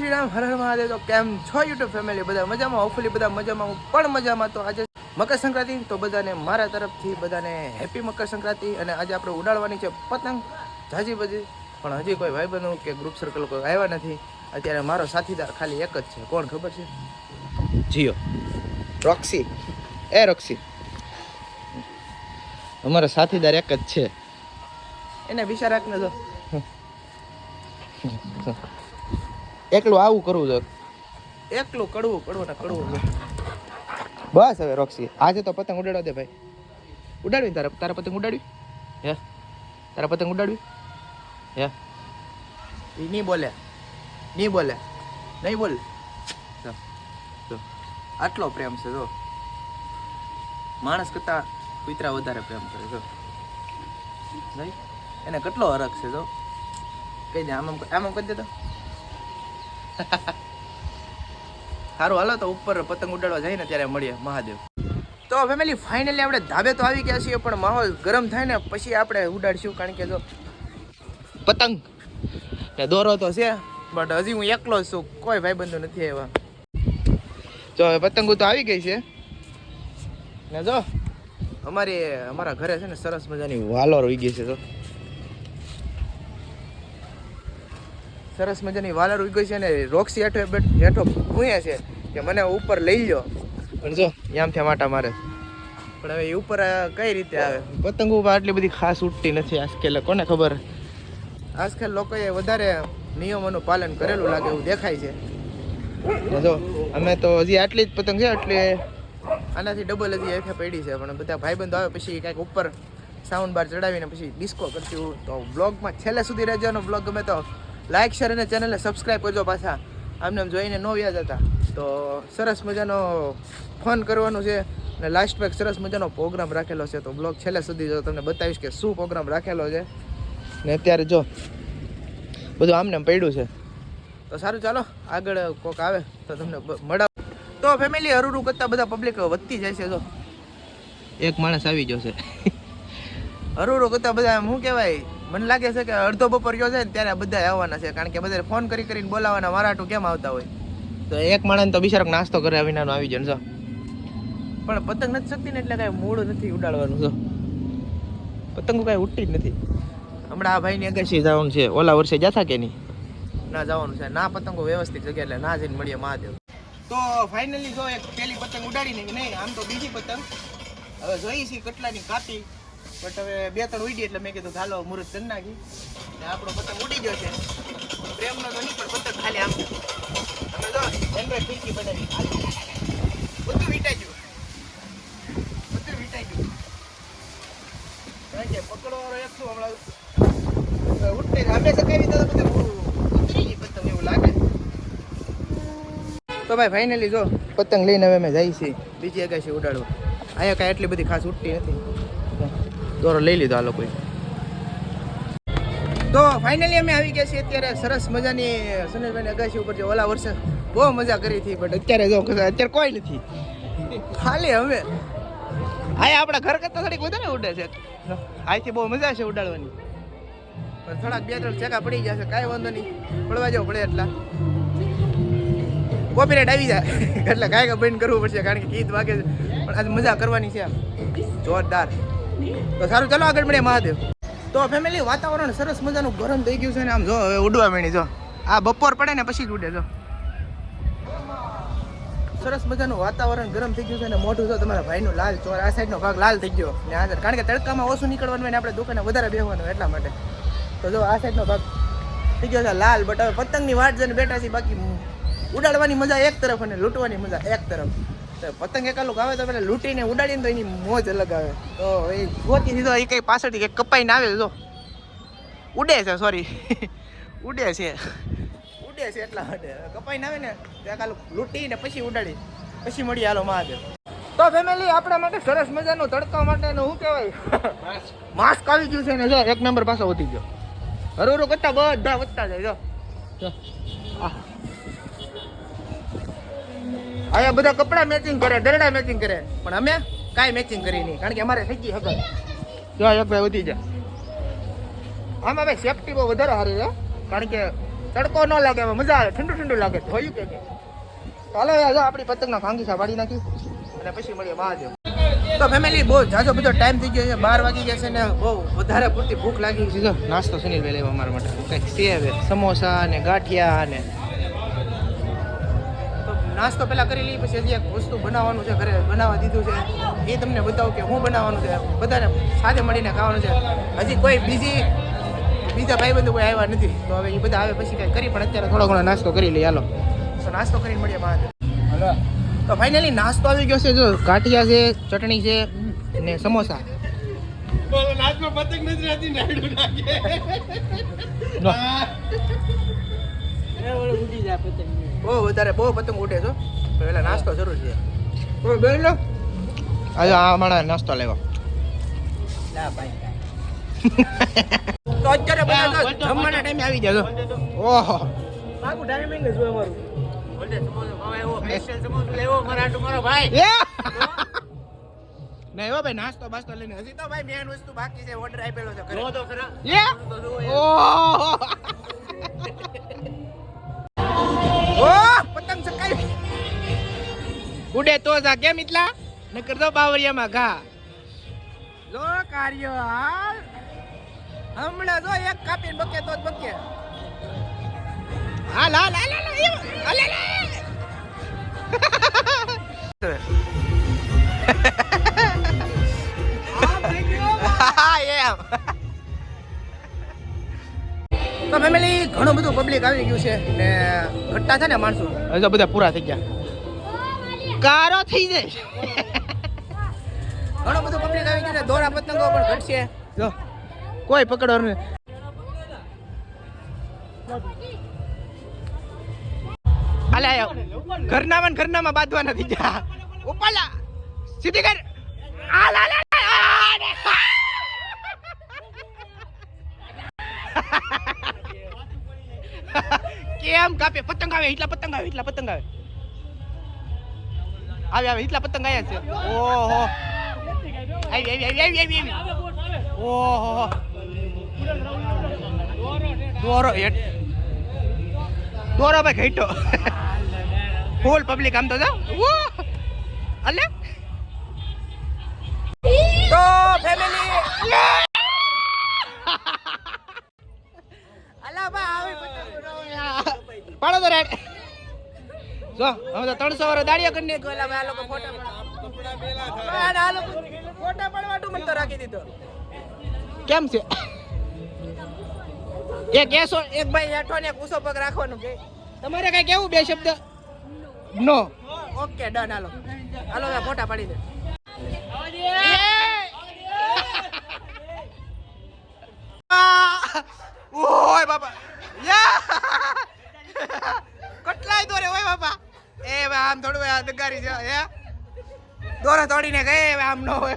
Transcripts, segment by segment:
શ્રી રામ હર હર મહાદેવ. તો કેમ છો યુટ્યુબ ફેમિલી? બધા મજામાં? હોપફુલી બધા મજામાં. હું પણ મજામાં. તો આજે મકર સંક્રાંતિ. તો બધાને મારા તરફથી બધાને હેપી મકર સંક્રાંતિ. અને આજે આપણે ઉડાડવાની છે પતંગ જાજી બજી પણ હજી કોઈ ભાઈબંધો કે ગ્રુપ સર્કલ કોઈ આવ્યા નથી. અત્યારે મારો સાથીદાર ખાલી એક જ છે. કોણ ખબર છે? જીઓ. રોક્સી એ રોક્સી અમારો સાથીદાર એક જ છે. એને વિચાર રાખને જો. એકલું આવું કરવું છે? એકલું કડવું કડવું ને કડવું બસ હવે રોક્સી. આજે તો પતંગ ઉડાડવા દે ભાઈ. ઉડાડવી તારા? તારા પતંગ ઉડાડવી? હે? તારા પતંગ ઉડાડવી? હે? એ નહીં બોલે. નહીં બોલે. નહીં બોલ. આટલો પ્રેમ છે જો. માણસ કરતા કૂતરા વધારે પ્રેમ કરે જો. નહીં? એને કેટલો હરખ છે જો. કહી દે આમ આમ આમ આમ કરી દે તો. સારું હાલો તો ઉપર પતંગ ઉડાડવા જઈએ ને ત્યારે મળીએ. મહાદેવ. તો ફેમિલી ફાઇનલી આપણે ધાબે તો આવી ગયા છીએ, પણ માહોલ ગરમ થાય ને પછી આપણે ઉડાડશું, કારણ કે જો પતંગ. ને દોરો તો છે બટ હજી હું એકલો જ છું, કોઈ ભાઈબંધો નથી આવ્યા. જો હવે પતંગો તો આવી ગઈ છે. ને જો, અમારી, અમારા ઘરે છે ને સરસ મજાની વાલોર ઉઈ ગઈ છે તો સરસ મજાની વાલર ઉગી છે ને રોક્સી હેઠો હેઠો ભૂયા છે કે મને ઉપર લઈ લ્યો. પણ જો. થયા માટા મારે. પણ હવે એ ઉપર કઈ રીતે આવે? પતંગ ઉપર આટલી બધી ખાસ ઉઠતી નથી આજકાલ કોને ખબર? આજકાલ લોકોએ વધારે નિયમોનું પાલન કરેલું લાગે એવું દેખાય છે. જો અમે તો હજી આટલી જ પતંગ છે એટલે આનાથી ડબલ હજી એફે પડી છે પણ બધા ભાઈબંધો આવે પછી કાંઈક ઉપર સાઉન્ડ બાર ચડાવીને પછી ડિસ્કો કરશું તો બ્લોગમાં છેલ્લે સુધી રહેજો બ્લોગ ગમે તો લાઇક શેર અને ચેનલને સબસ્ક્રાઈબ કરજો પાછા. આમને આમ જોઈને ન વ્યાજ હતા. તો સરસ મજાનો ફોન કરવાનું છે. અને લાસ્ટ પેક સરસ મજાનો પ્રોગ્રામ રાખેલો છે. તો બ્લોગ છેલ્લે સુધી જો તમને બતાવીશ કે શું પ્રોગ્રામ રાખેલો છે. ને અત્યારે જો, બધું આમને આમ પડ્યું છે. તો સારું ચાલો, આગળ કોક આવે તો તમને મળાવ. તો ફેમિલી હરુરું કરતા બધા પબ્લિક વધતી જાય છે જો. એક માણસ આવી ગયો છે. હરુરું કરતા બધા શું કહેવાય? મને લાગે છે કે અડધો બપોર ગયો છે ને ત્યારે બધા આવવાના છે કારણ કે બધા ફોન કરી કરીને બોલાવવાના મારા હાટુ કેમ આવતા હોય? તો એક માણસ તો બિચારક નાસ્તો કરે વિનાનો આવી જાય ને પણ પતંગ નથી શકતી ને એટલે કાંઈ મૂળ નથી ઉડાડવાનું જો. પતંગો કાંઈ ઉડતી જ નથી. હમણાં આ ભાઈની અગાસી જવાનું છે ઓલા વર્ષે જતા કે નહીં? ના જવાનું છે. ના પતંગો વ્યવસ્થિત જગ્યા એટલે ના જઈને મળીએ મહાદેવ. તો ફાઇનલી જો એક પેલી પતંગ ઉડાડી નહીં નહીં આમ તો બીજી પતંગ. હવે જોઈ છે કેટલાની કાપી. બટ હવે બે ત્રણ ઉડી એટલે મેં કીધું હાલો મુહૂર્ત કરી નાખી. આપણો પતંગ ઉડી ગયો છે. પ્રેમનો તો નહીં, પણ પતંગ ખાલી આમ. તમે જો એન્ડ્રોઈડ ખીડકી બનાવી. બધું વીટાઈ ગયું. બધું વીટાઈ ગયું. કારણ કે પકડવાનો એક શું હમણાં ઉઠે આપણે પતંગ, એવું લાગે. તો ભાઈ ફાઇનલી જો, પતંગ લઈને હવે અમે જઈએ છીએ. બીજી અગાશી ઉડાડવા. અહીંયા કાંઈ એટલી બધી ખાસ ઉઠતી નથી. દોરો લઈ લીધો આ લોકોએ. તો ફાઇનલી અમે આવી ગયા છીએ અત્યારે સરસ મજાની, સુનિલભાઈની અગાશી ઉપર જે ઓલા વર્ષે બહુ મજા કરી હતી બટ અત્યારે જો અત્યારે કોઈ નથી. ખાલી હવે આ આપણા ઘર કરતા થોડીક વધારે ઉડે છે. આથી બહુ મજા છે ઉડાડવાની. પણ થોડાક બે ત્રણ ચેકા પડી જશે કાંઈ વાંધો નહીં. પડવા જવું પડે એટલા. કોપીરાઇટ આવી જાય. એટલે કાંઈ બંધ કરવું પડશે, કારણ કે ગીત વાગે છે. પણ આજે મજા કરવાની છે જોરદાર. તો સારું, ચાલો આગળ મળીએ, મહાદેવ. તો ફેમિલી વાતાવરણ સરસ મજાનું ગરમ થઈ ગયું છે ને આમ જો, હવે ઉડવા માંડી, જો. આ બપોર પડે ને પછી જ ઉડે, જો. સરસ મજાનું વાતાવરણ ગરમ થઈ ગયું છે ને મોઢું જો તમારા ભાઈનું લાલ ચોર, આ સાઈડનો ભાગ લાલ થઈ ગયો. ને આ કારણ કે તડકામાં ઓછું નીકળવાનું હોય ને આપણે દુકાને વધારે બેસવાનું એટલા માટે. તો જો આ સાઈડનો ભાગ થઈ ગયો છે લાલ બટ હવે પતંગની વાટ જઈને બેઠા છે બાકી ઉડાડવાની મજા એક તરફ અને લૂંટવાની મજા એક તરફ. પતંગ એકાલું આવે તો પેલા લૂંટીને ઉડાડીને તો એની મોજ અલગ આવે. તો એ ગોતી દીધો, એ કઈ પાછળથી કંઈક કપાઈને આવે જો ઉડે છે સોરી ઉડે છે. ઉડે છે એટલા માટે. કપાઈને આવે ને તો એકાલું લૂંટીને પછી ઉડાડી. પછી મળી હાલો મહાદેવ. તો ફેમિલી આપણા માટે સરસ મજાનું તડકા માટેનું શું કહેવાય? માસ્ક આવી ગયું છે ને, જો, એક નંબર પાછો વધી ગયો. હરો હરો કરતા બધા વધતા જાય, જો. જો. અહીંયા બધા કપડા મેચિંગ કરે, દરડા મેચિંગ કરે. પણ અમે કાંઈ મેચિંગ કરી નહીં, કારણ કે અમારે થઈ ગઈ હગર જો, એક ભાઈ વધી જાય આમાં ભાઈ સેફટી બહુ વધારે સારી છે, કારણ કે તડકો ન લાગે હવે મજા આવે, ઠંડુ ઠંડુ લાગે થયું કે? ચાલો જો, આપણી પતંગના ખાંગીસા પાડી નાખી. અને પછી મળીએ મહાદેવ. તો ફેમિલી બહુ જાજો બધો ટાઈમ થઈ ગયો છે, બાર વાગી ગયા છે ને બહુ વધારે પૂરતી ભૂખ લાગી છે. નાસ્તો સુનિલ ભાઈ લેવા અમારા માટે. કંઈક સેવ, સમોસા ને ગાંઠિયા તો નાસ્તો પહેલા કરી લઈએ પછી હજી એક વસ્તુ બનાવવાનું છે ઘરે બનાવવા દીધું છે. એ તમને બતાવું કે હું બનાવવાનું છે. બધાને સાથે મળીને ખાવાનું છે. હજી કોઈ બીજી બીજા ભાઈબંધો કોઈ આવ્યા નથી. તો હવે એ બધા આવે પછી કંઈ કરી પણ અત્યારે થોડો ઘણો નાસ્તો કરી લઈએ. હાલો. તો નાસ્તો કરીને મળીએ મહાદેવ તો ફાઇનલી નાસ્તો આવી ગયો છે જો ગાંઠિયા છે ચટણી છે ને સમોસા. લો. બહુ વધારે બહુ પતંગ ઉડે છો તો એટલે નાસ્તો જરૂર છે. તો બેન લો. આજે આ માણા નાસ્તો લેવો. તો અત્યારે બધા તો જમવાના ટાઈમે આવી જજો ઓહો. એ! નહીં હોય ભાઈ નાસ્તો બાસ્તો લઈને. હજી તો ભાઈ મેન વસ્તુ બાકી છે ઓર્ડર આપેલો છે ઉડે તો જા કેમ એટલા? નકર તો બાવરિયામાં ઘા. લો કાર્યો હાલ હમણાં જો એક કાપીને બકે તો જ બકે. હાલ હાલ હાલ હાલ હાલ હાલ હા એમ તો ફેમિલી ઘણું બધું પબ્લિક આવી ગયું છે ને ઘટતા છે ને માણસો? બધા પૂરા થઈ ગયા. કારો થઈ જાય. ઘણો બધું પબ્લિક આવી ગયું ને દોરા પતંગો પણ ઘટશે. જો. કોઈ પકડો ને હાલે આયો ઘરનામાં ને ઘરનામાં બાંધવાના નથી જા ઉપાલા. સીધી કર. હાલ. કેમ કાપે? પતંગ આવે એટલા પતંગ આવે એટલા પતંગ આવે. આવે આવે એટલા પતંગ આવ્યા છે. ઓહો. આવી આવી આવી આવી આવી આવી. ઓહો. દોરો હેઠ. દોરો ભાઈ ઘેટો. ફૂલ પબ્લિક આમ તો જા. અલે તો ફેમિલી અલા બા આવી પતંગ પાડો તો રેડ જો હવે તો ત્રણસો વાળો દાડિયા કરીને ગયેલા ભાઈ આ લોકો ફોટા પાડવા આ લોકો ફોટા પાડવાનું મને તો રાખી દીધો. કેમ છે? એક એસો એક ભાઈ હેઠો ને એક ઊંચો પગ રાખવાનું કે. તમારે કઈ કેવું બે શબ્દ? નો. ઓકે ડન હાલો. હાલો ફોટા પાડી દે. થોડું દગારી છે હે? દોરા તોડીને ગયે હવે આમ નો હોય.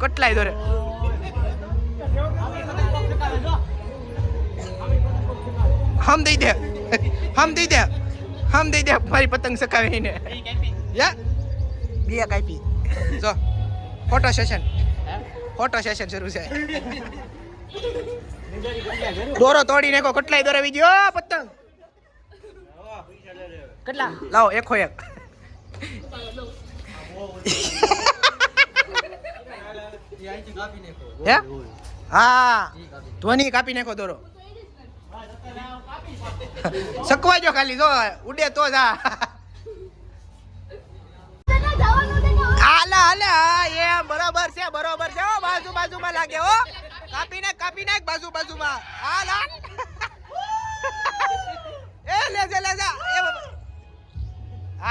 કટલાય દોરે. હમ દઈ દે. હમ દઈ દે. હમ દઈ દે. મારી પતંગ સકાવીને યા બે કાપી જો. Photo session. ફોટો સેશન શરૂ છે. દોરો તોડી નાખો કટલાય દોરાવી ગયો પતંગ. કેટલા? લાવો, એકો એક. હે? ધ્વનિ કાપી નાખો દોરો. સકવાજો ખાલી, જો, ઉડે તો જા હાલે હાલે એ બરોબર છે બરોબર છે. હો, બાજુ, બાજુમાં લાગે, હો. કાપી નાખ કાપી નાખ, બાજુ, બાજુમાં. હાલ એ લે જા લે જા એ.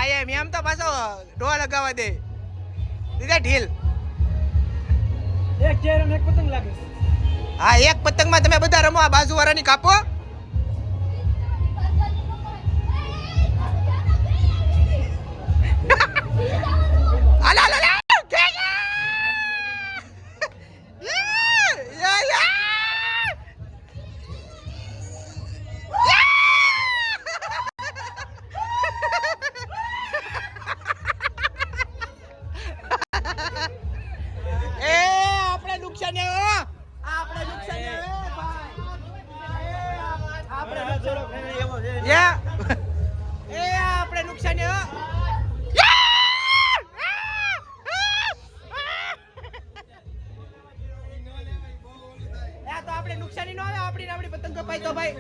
હા એમ એમ તો પાછો ડોવા લગાવવા દે. દીધા ઢીલ. એક ચેર અને એક પતંગ લાગે. હા એક પતંગમાં તમે બધા રમો આ બાજુ વાળાની કાપો હાલ, પતંગ કપાય તો ભાઈ.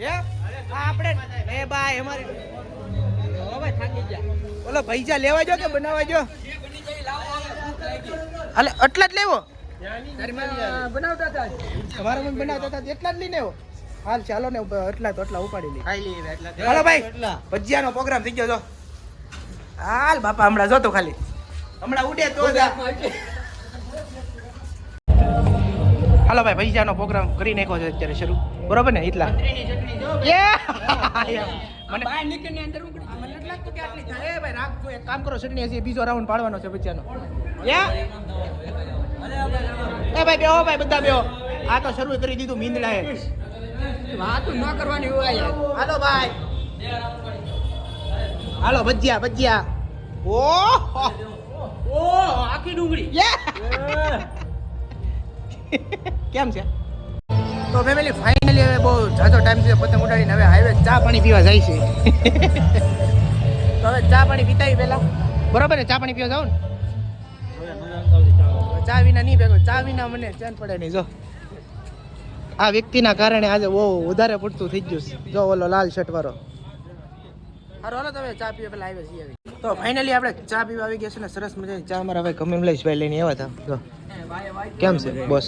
હે? આપણે એ ભાઈ અમારે ભાઈ થાકી ગયા. ઓલો ભૈજા લેવા જો કે બનાવવા જો? અલે એટલા જ લેવો? બનાવતા હતા એટલા જ લઈને આવ્યો હાલ ચાલો ને એટલા તો ઉપાડી લઈ ખાઈ ભાઈ ભજીયાનો પ્રોગ્રામ થઈ ગયો જો. હાલ બાપા હમણાં જોતો ખાલી. હમણાં ઉડે તો હાલો ભાઈ ભજીયાનો પ્રોગ્રામ કરી નાખ્યો છે અત્યારે શરૂ. બરોબર ને એટલા? મને બહાર નીકળીને અંદર ઉકળી મને નથી લાગતું કે આટલી થાય એ ભાઈ રાખજો એક કામ કરો ચટણી બીજો રાઉન્ડ પાડવાનો છે ભજીયાનો એ ભાઈ બેહો ભાઈ બધા બેહો. આ તો શરૂ કરી દીધું મીંદડાએ વાતું ન કરવાની હોય હાલો ભાઈ. હાલો ભજીયા ભજીયા. ઓહો! ઓ આખી ડુંગળી. કેમ છે? તો ફેમિલી ફાઇનલી હવે બહુ જાજો ટાઈમ છે પતંગ ઉડાડીને હવે હાઈવે ચા પાણી પીવા જાય છે. તો હવે ચા પાણી પીતાવી પહેલા. બરાબર ને? ચા પાણી પીવા જાવ ને. ચા વિના નહીં ભેગો, ચા વિના મને ચેન પડે નહીં, જો. આ વ્યક્તિના કારણે આજે બહુ વધારે પડતું થઈ ગયું છે. જો ઓલો લાલ શર્ટ વાળો. હારો, હાલો તમે ચા પીવા પેલા આવ્યા છે. તો ફાઇનલી આપણે ચા પીવા આવી ગયા છે ને સરસ મજાની ચા અમારા ભાઈ કમલેશભાઈ લઈને આવ્યા હતા. જો. કેમ છે? બોસ.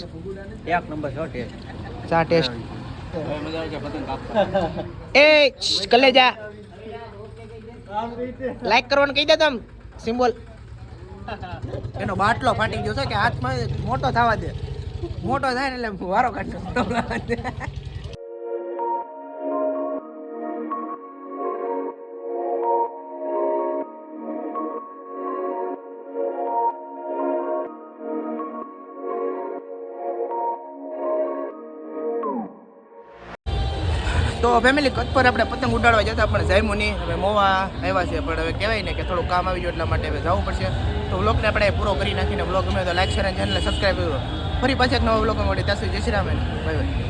એક નંબર છો ટેસ્ટ. ચા ટેસ્ટ. એ કલેજા. લાઈક કરવાનું કહી દે તમ સિમ્બોલ. એનો બાટલો ફાટી ગયો છે કે હાથમાં મોટો થવા દે. મોટો થાય ને એટલે વારો કાઢજો તો ફેમિલી કચ્છ પર આપણે પતંગ ઉડાડવા જતા પણ જામ્યું નહીં. હવે મોવા આવ્યા છે, પણ હવે કહેવાય ને કે થોડું કામ આવી ગયું એટલા માટે હવે જવું પડશે. તો વ્લોગને આપણે પૂરો કરી નાખીને વ્લોગ ગમે તો લાઈક શેર અને ચેનલને સબસ્ક્રાઈબ કરો. ફરી પાછા એક નવો વ્લોગ મળે ત્યાં સુધી જય શ્રી રામ બાય બાય